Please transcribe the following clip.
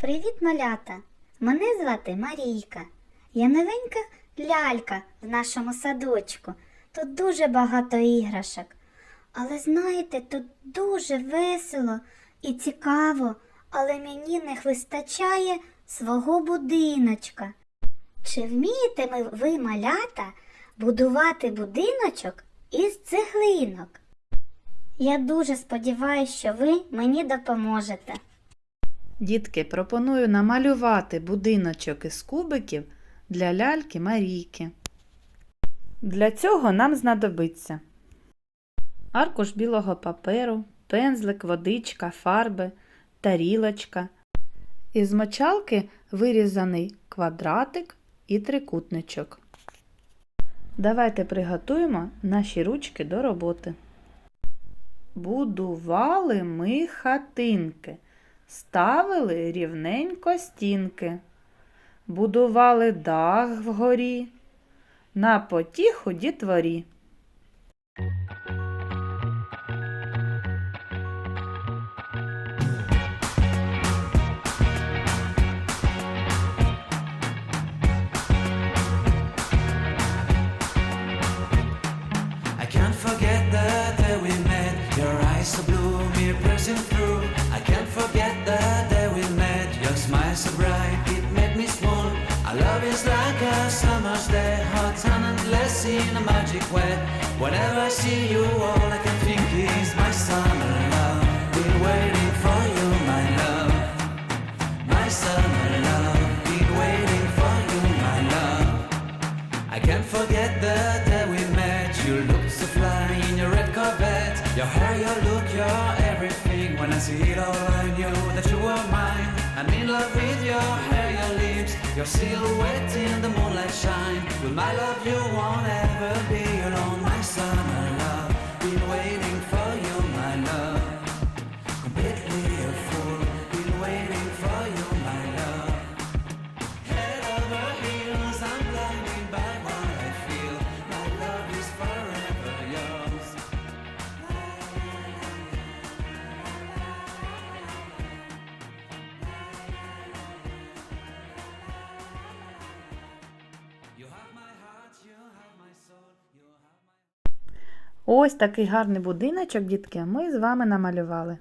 Привіт, малята! Мене звати Марійка. Я новенька лялька в нашому садочку. Тут дуже багато іграшок. Але знаєте, тут дуже весело і цікаво, але мені не вистачає свого будиночка. Чи вмієте ви, малята, будувати будиночок із цеглинок? Я дуже сподіваюся, що ви мені допоможете. Дітки, пропоную намалювати будиночок із кубиків для ляльки Марійки. Для цього нам знадобиться аркуш білого паперу, пензлик, водичка, фарби, тарілочка. Із мочалки вирізаний квадратик і трикутничок. Давайте приготуємо наші ручки до роботи. Будували ми хатинки. Ставили рівненько стінки, будували дах вгорі, на потіху дітворі. Smile so bright, it made me swoon. Our love is like a summer's day, hot sun and endless in a magic way. Whenever I see you, all I can think is my summer love. Been waiting for you, my love. My summer love. Been waiting for you, my love. I can't forget the day we met. You looked so fly in your red Corvette. Your hair, your look, your everything. When I see it all, your silhouette in the moonlight shine. With my love, you won't ever Ось такий гарний будиночок, дітки, ми з вами намалювали.